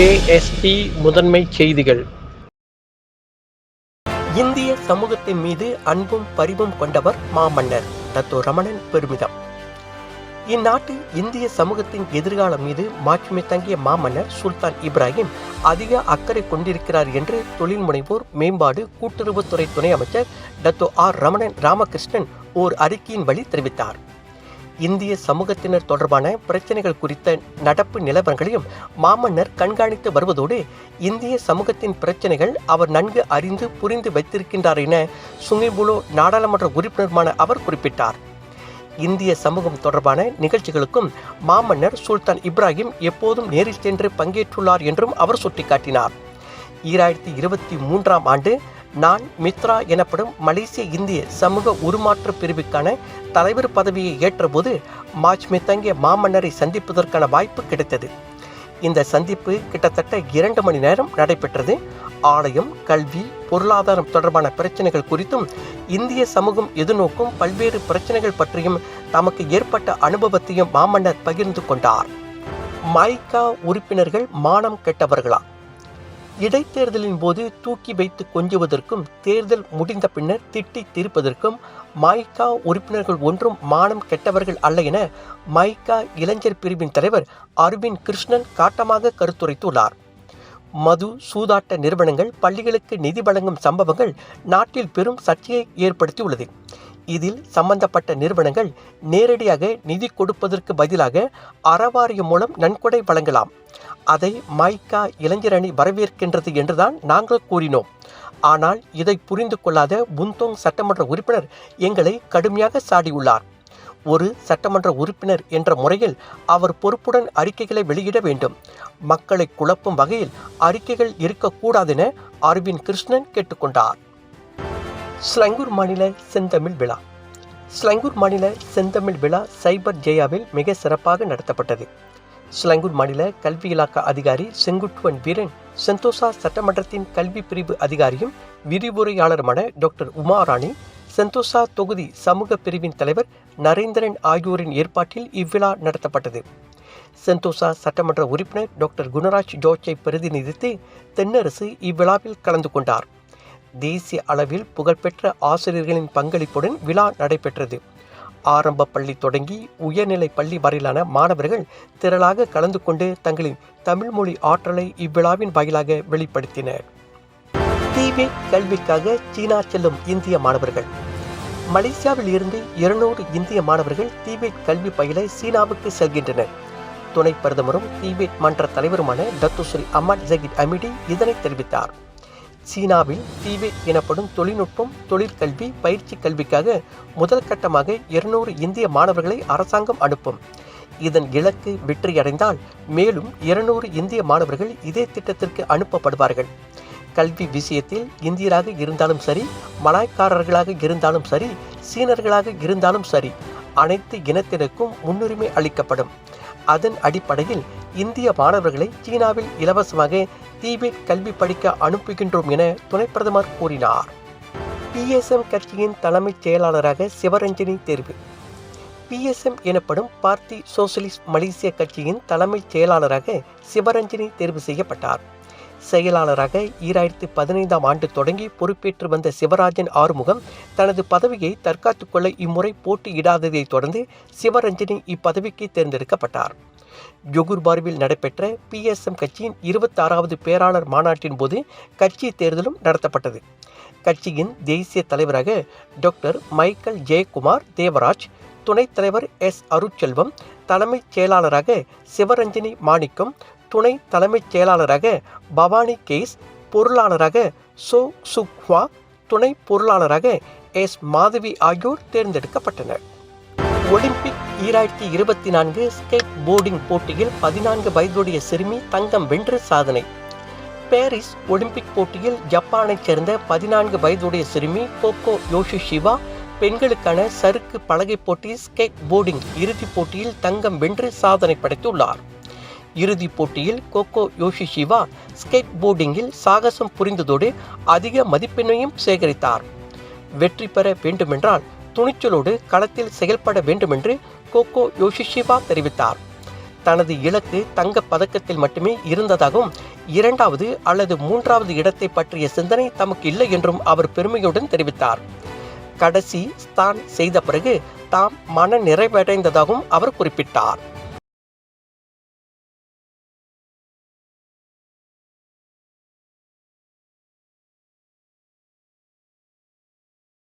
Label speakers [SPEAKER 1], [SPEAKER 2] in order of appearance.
[SPEAKER 1] KST முதன்மை செய்திகள். இந்திய சமூகத்தின் மீது அன்பும் பரிவும் கொண்டவர் மாமன்னர் தத்தோ ரமணன் பெருமிதம். இந்நாட்டு இந்திய சமூகத்தின் எதிர்காலம் மீது மாட்சிமை தங்கிய மாமன்னர் சுல்தான் இப்ராஹிம் அதிக அக்கறை கொண்டிருக்கிறார் என்று தொழில் முனைவோர் மேம்பாடு கூட்டுறவுத்துறை துணை அமைச்சர் டத்தோ ஆர் ரமணன் ராமகிருஷ்ணன் ஓர் அறிக்கையின் வழி தெரிவித்தார். இந்திய சமூகத்தினர் தொடர்பான பிரச்சனைகள் குறித்த நடப்பு நிலவரங்களையும் மாமன்னர் கண்காணித்து வருவதோடு இந்திய சமூகத்தின் பிரச்சனைகள் அவர் நன்கு அறிந்து புரிந்து வைத்திருக்கின்றார் என சுங்கிபுலோ நாடாளுமன்ற உறுப்பினருமான அவர் குறிப்பிட்டார். இந்திய சமூகம் தொடர்பான நிகழ்ச்சிகளுக்கும் மாமன்னர் சுல்தான் இப்ராஹிம் எப்போதும் நேரில் சென்று பங்கேற்றுள்ளார் என்றும் அவர் சுட்டிக்காட்டினார். ஈராயிரத்தி இருபத்தி மூன்றாம் ஆண்டு நான் மித்ரா எனப்படும் மலேசிய இந்திய சமூக உருமாற்ற பிரிவுக்கான தலைவர் பதவியை ஏற்றபோது மாஜ்மி தங்கிய மாமன்னரை சந்திப்பதற்கான வாய்ப்பு கிடைத்தது. இந்த சந்திப்பு கிட்டத்தட்ட இரண்டு மணி நேரம் நடைபெற்றது. ஆலயம் கல்வி பொருளாதாரம் தொடர்பான பிரச்சனைகள் குறித்தும் இந்திய சமூகம் எதிர்நோக்கும் பல்வேறு பிரச்சனைகள் பற்றியும் தமக்கு ஏற்பட்ட அனுபவத்தையும் மாமன்னர் பகிர்ந்து கொண்டார். மைகா உறுப்பினர்கள் மானம் கெட்டவர்களா? இடைத்தேர்தலின் போது தூக்கி வைத்து கொஞ்சுவதற்கும் தேர்தல் முடிந்த பின்னர் திட்டி தீர்ப்பதற்கும் மைகா உறுப்பினர்கள் ஒன்றும் மானம் கெட்டவர்கள் அல்ல என மைகா இளைஞர் பிரிவின் தலைவர் அரவிந்த் கிருஷ்ணன் காட்டமாக கருத்துரைத்துள்ளார். மது சூதாட்ட நிறுவனங்கள் பள்ளிகளுக்கு நிதி வழங்கும் சம்பவங்கள் நாட்டில் பெரும் சர்ச்சையை ஏற்படுத்தியுள்ளது. இதில் சம்பந்தப்பட்ட நிறுவனங்கள் நேரடியாக நிதி கொடுப்பதற்கு பதிலாக அறவாரியம் மூலம் நன்கொடை வழங்கலாம். அதை மைக்கா இளைஞரணி வரவேற்கின்றது என்றுதான் நாங்கள் கூறினோம். ஆனால் இதை புரிந்து கொள்ளாத புந்தோங் சட்டமன்ற உறுப்பினர் எங்களை கடுமையாக சாடியுள்ளார். ஒரு சட்டமன்ற உறுப்பினர் என்ற முறையில் அவர் பொறுப்புடன் அறிக்கைகளை வெளியிட வேண்டும். மக்களை குழப்பும் வகையில் அறிக்கைகள் இருக்கக்கூடாதென அரவிந்த் கிருஷ்ணன் கேட்டுக்கொண்டார். ஸ்லங்கூர் மாநில செந்தமிழ் விழா. ஸ்லங்கூர் மாநில செந்தமிழ் விழா சைபர் ஜெயாவில் மிக சிறப்பாக நடத்தப்பட்டது. ஸ்லங்கூர் மாநில கல்வி இலாக்கா அதிகாரி செங்குட்டுவன் வீரன் செந்தோசா சட்டமன்றத்தின் கல்வி பிரிவு அதிகாரியும் விரிவுரையாளருமான டாக்டர் உமாராணி செந்தோசா தொகுதி சமூக பிரிவின் தலைவர் நரேந்திரன் ஆகியோரின் ஏற்பாட்டில் இவ்விழா நடத்தப்பட்டது. செந்தோசா சட்டமன்ற உறுப்பினர் டாக்டர் குணராஜ் ஜோர்ஜை பிரதிநிதித்து தென்னரசு இவ்விழாவில் கலந்து கொண்டார். தேசிய அளவில் புகழ்பெற்ற ஆசிரியர்களின் பங்களிப்புடன் விழா நடைபெற்றது. ஆரம்ப பள்ளி தொடங்கி உயர்நிலை பள்ளி வரையிலான மாணவர்கள் திரளாக கலந்து கொண்டு தங்களின் தமிழ் மொழி ஆற்றலை இவ்விழாவின் வாயிலாக வெளிப்படுத்தினர். தீவே கல்விக்காக சீனா செல்லும் இந்திய மாணவர்கள். மலேசியாவில் இருந்து இருநூறு இந்திய மாணவர்கள் தீபேட் கல்வி பயில சீனாவுக்கு செல்கின்றனர். துணை பிரதமரும் தீபேட் மன்ற தலைவருமான டத்துஸ்ரீ அமர் ஜகித் அமிடி இதனை தெரிவித்தார். சீனாவில் டிவி எனப்படும் தொழில்நுட்பம் தொழிற்கல்வி பயிற்சி கல்விக்காக முதல் கட்டமாக இருநூறு இந்திய மாணவர்களை அரசாங்கம் அனுப்பும். இதன் இலக்கு வெற்றியடைந்தால் மேலும் இருநூறு இந்திய மாணவர்கள் இதே திட்டத்திற்கு அனுப்பப்படுவார்கள். கல்வி விஷயத்தில் இந்தியராக இருந்தாலும் சரி மலாய்க்காரர்களாக இருந்தாலும் சரி சீனர்களாக இருந்தாலும் சரி அனைத்து இனத்தினருக்கும் முன்னுரிமை அளிக்கப்படும். அதன் அடிப்படையில் இந்திய மாணவர்களை சீனாவில் இலவசமாக தீபேட் கல்வி படிக்க அனுப்புகின்றோம் என துணை பிரதமர் கூறினார். பிஎஸ்எம் கட்சியின் தலைமைச் செயலாளராக சிவரஞ்சனி தேர்வு. பிஎஸ்எம் எனப்படும் பார்த்தி சோசலிஸ்ட் மலேசிய கட்சியின் தலைமைச் செயலாளராக சிவரஞ்சனி தேர்வு செய்யப்பட்டார். செயலாளராக ஈராயிரத்தி பதினைந்தாம் ஆண்டு தொடங்கி பொறுப்பேற்று வந்த சிவராஜன் ஆறுமுகம் தனது பதவியை தற்காத்துக் கொள்ள இம்முறை போட்டியிடாததைத் தொடர்ந்து சிவரஞ்சனி இப்பதவிக்கு தேர்ந்தெடுக்கப்பட்டார். ஜொகுர்பார்வில் நடைபெற்ற பிஎஸ்எம் கட்சியின் இருபத்தாறாவது பேராளர் மாநாட்டின் போது கட்சி தேர்தலும் நடத்தப்பட்டது. கட்சியின் தேசிய தலைவராக டாக்டர் மைக்கேல் ஜெயக்குமார் தேவராஜ் துணைத் தலைவர் எஸ் அருட்செல்வம் தலைமைச் செயலாளராக சிவரஞ்சனி மாணிக்கம் துணை தலைமைச் செயலாளராக பவானி கேஸ் பொருளாளராக சோ சுக்வா துணை பொருளாளராக எஸ் மாதவி ஆகியோர் தேர்ந்தெடுக்கப்பட்டனர். ஒலிம்பிக் ஈராயிரத்தி இருபத்தி நான்கு ஸ்கேட் போர்டிங் போட்டியில் பதினான்கு வயதுடைய சிறுமி தங்கம் வென்று சாதனை. பாரிஸ் ஒலிம்பிக் போட்டியில் ஜப்பானைச் சேர்ந்த பதினான்கு வயதுடைய சிறுமி கோகோ யோஷி சிவா பெண்களுக்கான சறுக்கு பலகை போட்டி ஸ்கேட் போர்டிங் இறுதிப் போட்டியில் தங்கம் வென்று சாதனை படைத்துள்ளார். இறுதிப் போட்டியில் கோகோ யோஷி சிவா ஸ்கேட் போர்டிங்கில் சாகசம் புரிந்ததோடு அதிக மதிப்பெண்ணையும் சேகரித்தார். வெற்றி பெற வேண்டுமென்றால் துணிச்சலோடு களத்தில் செயல்பட வேண்டுமென்று கோகோ யோஷிஷிவா தெரிவித்தார். தனது இலக்கு தங்கப் பதக்கத்தில் மட்டுமே இருந்ததாகவும் இரண்டாவது அல்லது மூன்றாவது இடத்தை பற்றிய சிந்தனை தமக்கு இல்லை என்றும் அவர் பெருமையுடன் தெரிவித்தார். கடைசி ஸ்தான் செய்த பிறகு தாம் மன நிறைவடைந்ததாகவும் அவர் குறிப்பிட்டார்.